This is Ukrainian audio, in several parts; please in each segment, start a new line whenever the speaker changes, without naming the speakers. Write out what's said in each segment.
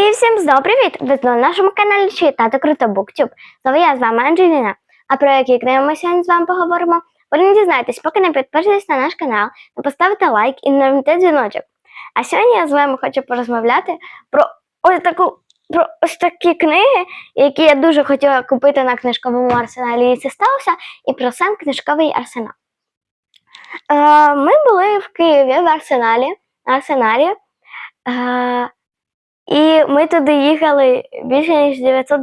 І всім знову привіт! Ви знову на нашому каналі Читати Круто Буктюб. Знову я з вами Анджеліна. А про які книги ми сьогодні з вами поговоримо? Ви не дізнаєтесь, поки не підпишетесь на наш канал, не поставите лайк і не дзвіночок. А сьогодні я з вами хочу порозмовляти про ось таку про ось такі книги, які я дуже хотіла купити на книжковому арсеналі, і це сталося, і про сам книжковий арсенал. Е, ми були в Києві в арсеналі, арсеналі. Е, і ми туди їхали більше ніж 900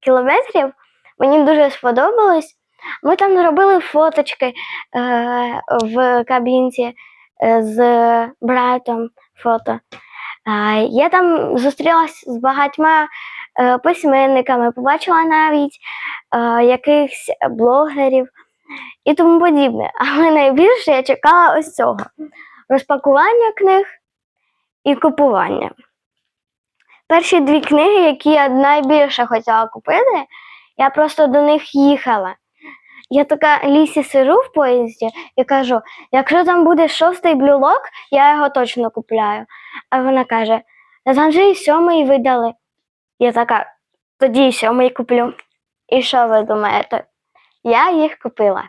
кілометрів. Мені дуже сподобалось. Ми там зробили фоточки е, в кабінці е, з братом фото. Е, я там зустрілася з багатьма е, письменниками, побачила навіть е, якихось блогерів і тому подібне. Але найбільше я чекала ось цього: розпакування книг і купування. Перші дві книги, які я найбільше хотіла купити, я просто до них їхала. Я така лісі сижу в поїзді і кажу: якщо там буде шостий блюлок, я його точно купляю. А вона каже: та там же і сьомий видали. Я така, тоді і сьомий куплю. І що ви думаєте? Я їх купила.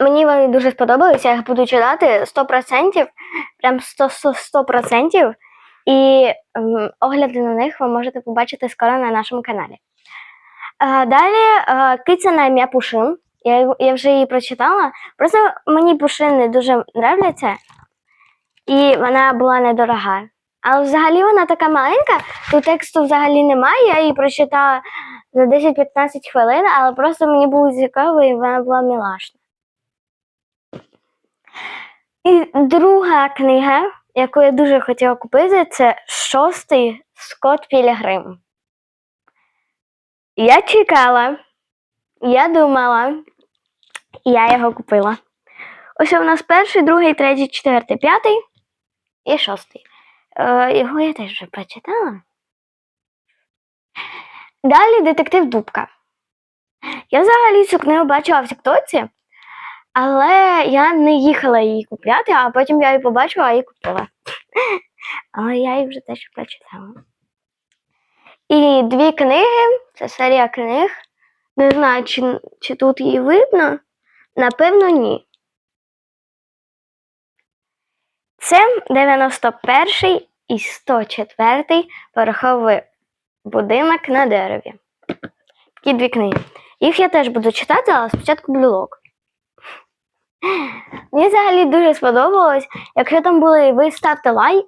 Мені вони дуже сподобалися, я їх буду читати 100%, прям 100%. 100%. І ем, огляди на них ви можете побачити скоро на нашому каналі. Е, далі е, киця на ім'я Пушин. Я, я вже її прочитала. Просто мені пушини дуже нравляться, і вона була недорога. Але взагалі вона така маленька, тут тексту взагалі немає. Я її прочитала за 10-15 хвилин, але просто мені було цікаво і вона була мілашна. І друга книга, яку я дуже хотіла купити, це шостий Скот Пілігрим. Я чекала, я думала, і я його купила. Ось у нас перший, другий, третій, четвертий, п'ятий і шостий. Е, його я теж вже прочитала. Далі детектив Дубка. Я взагалі цю книгу бачила в Тіктоці, але я не їхала її купляти, а потім я її побачила і купила. Але я її вже теж прочитала. І дві книги, це серія книг. Не знаю, чи, чи тут її видно. Напевно, ні. Це 91 і 104 пороховий будинок на дереві. Такі дві книги. Їх я теж буду читати, але спочатку блюлок. Мені взагалі дуже сподобалось. Якщо там були ви, ставте лайк.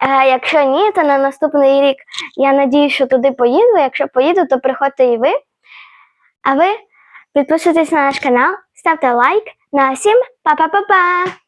Е, якщо ні, то на наступний рік я надію, що туди поїду. Якщо поїду, то приходьте і ви. А ви підписуйтесь на наш канал, ставте лайк. На всім па-па-па-па!